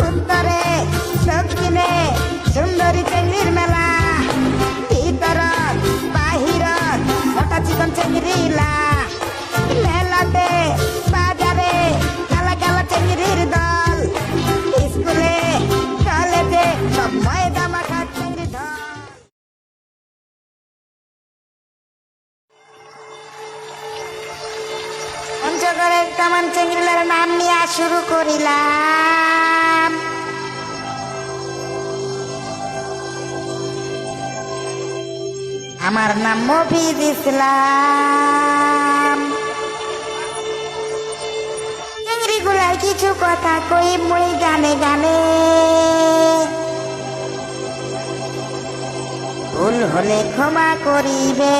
উত্তরে দক্ষিণে সুন্দরী চেঙ্গির মেলা ভিতর বাহির গোটা চিকন চেঙ্গির বর্তমান চন্দ্রুলার নাম নিয়ে শুরু করিলাম। আমার নাম মফিজ ইসলাম। চিংড়িগুলার কিছু কথা কই মই গানে গানে। ভুল হলে ক্ষমা করিবে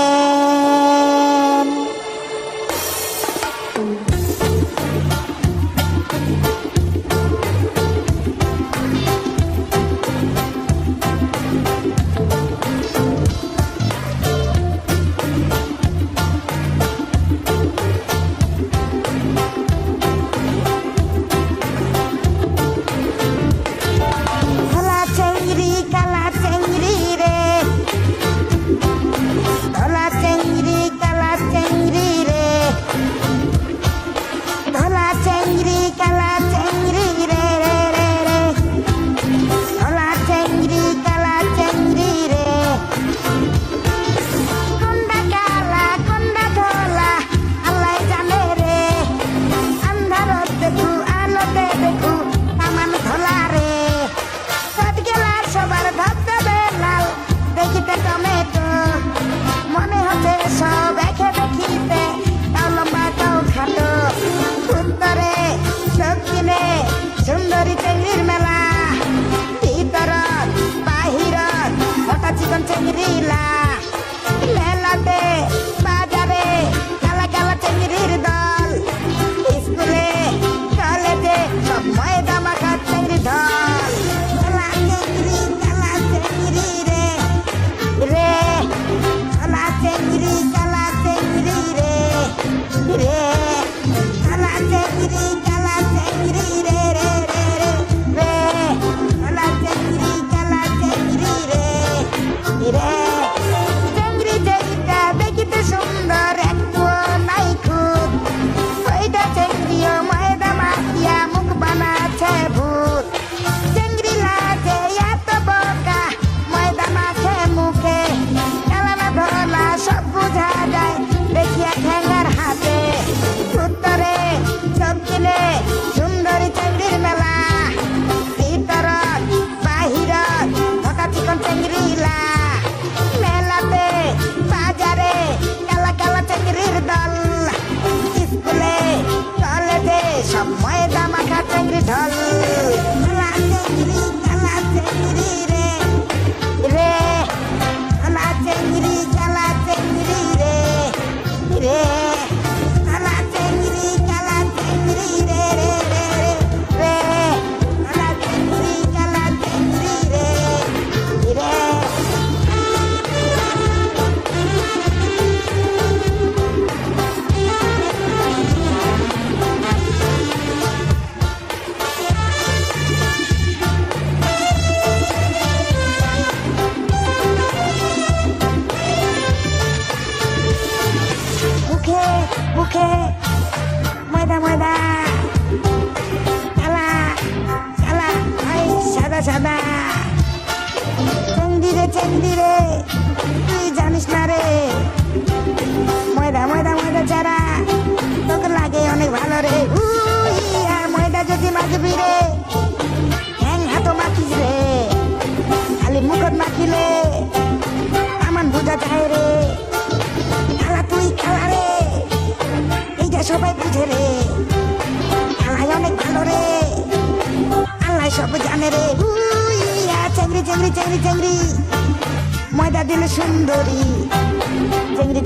Thank you. সাদা। চেন্দিরে চেন্দিরে তুই জানিস না রে। ময়দা ময়দা ময়দা চারা তোকে লাগে অনেক ভালো রে। আর ময়দা যদি মাখবি রে হ্যাং হাতো মাখিস রে। খালি মুখত মাখিলে আমার বোঝা যায় রে। খালা তুই খালা রে, এইটা সবাই বুঝে রে। খালাই অনেক ভালো রে। খেলায় সব জানে রে। ইয়া চাংরি চাংরি চাংরি ময়দা দিল সুন্দরী। চাংরি